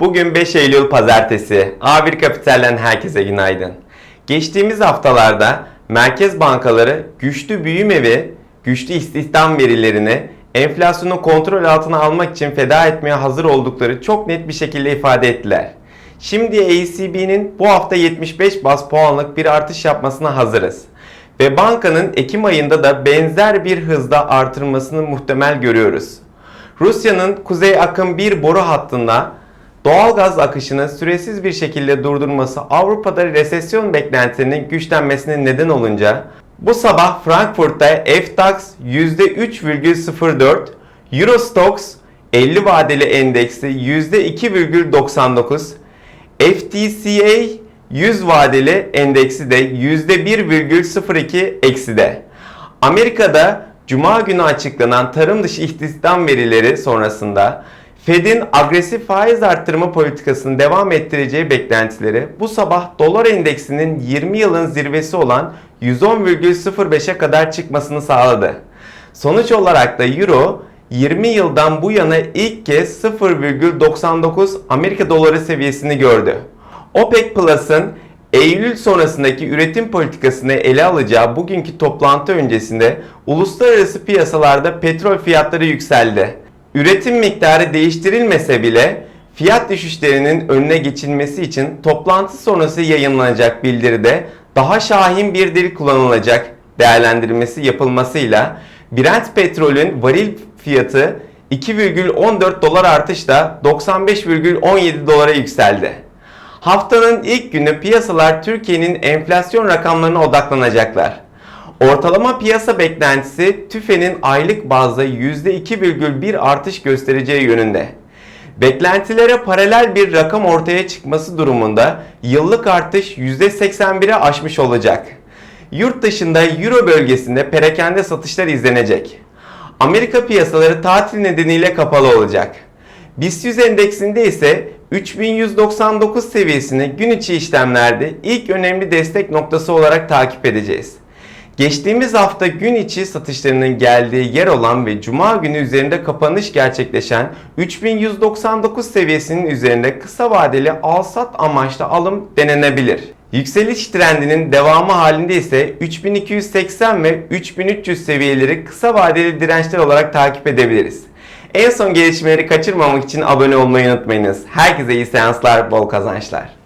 Bugün 5 Eylül Pazartesi. A1 Kapital'den herkese günaydın. Geçtiğimiz haftalarda merkez bankaları güçlü büyüme ve güçlü istihdam verilerini enflasyonu kontrol altına almak için feda etmeye hazır oldukları çok net bir şekilde ifade ettiler. Şimdi ECB'nin bu hafta 75 bas puanlık bir artış yapmasına hazırız. Ve bankanın Ekim ayında da benzer bir hızda artırmasını muhtemel görüyoruz. Rusya'nın Kuzey Akım 1 boru hattında doğalgaz akışını süresiz bir şekilde durdurması Avrupa'da resesyon beklentilerinin güçlenmesine neden olunca bu sabah Frankfurt'ta FDAX %3,04, Eurostox 50 vadeli endeksi %2,99, FTSE 100 vadeli endeksi de %1,02 ekside. Amerika'da Cuma günü açıklanan tarım dışı istihdam verileri sonrasında Fed'in agresif faiz arttırma politikasını devam ettireceği beklentileri bu sabah dolar endeksinin 20 yılın zirvesi olan 110,05'e kadar çıkmasını sağladı. Sonuç olarak da Euro 20 yıldan bu yana ilk kez 0,99 Amerika doları seviyesini gördü. OPEC Plus'ın Eylül sonrasındaki üretim politikasını ele alacağı bugünkü toplantı öncesinde uluslararası piyasalarda petrol fiyatları yükseldi. Üretim miktarı değiştirilmese bile fiyat düşüşlerinin önüne geçilmesi için toplantı sonrası yayınlanacak bildiride daha şahin bir dil kullanılacak değerlendirilmesi yapılmasıyla Brent petrolün varil fiyatı 2,14 dolar artışla 95,17 dolara yükseldi. Haftanın ilk günü piyasalar Türkiye'nin enflasyon rakamlarına odaklanacaklar. Ortalama piyasa beklentisi TÜFE'nin aylık bazda %2,1 artış göstereceği yönünde. Beklentilere paralel bir rakam ortaya çıkması durumunda yıllık artış %81'e aşmış olacak. Yurt dışında Euro bölgesinde perakende satışlar izlenecek. Amerika piyasaları tatil nedeniyle kapalı olacak. BIST 100 endeksinde ise 3199 seviyesini gün içi işlemlerde ilk önemli destek noktası olarak takip edeceğiz. Geçtiğimiz hafta gün içi satışlarının geldiği yer olan ve cuma günü üzerinde kapanış gerçekleşen 3199 seviyesinin üzerinde kısa vadeli al-sat amaçlı alım denenebilir. Yükseliş trendinin devamı halinde ise 3280 ve 3300 seviyeleri kısa vadeli dirençler olarak takip edebiliriz. En son gelişmeleri kaçırmamak için abone olmayı unutmayınız. Herkese iyi seanslar, bol kazançlar.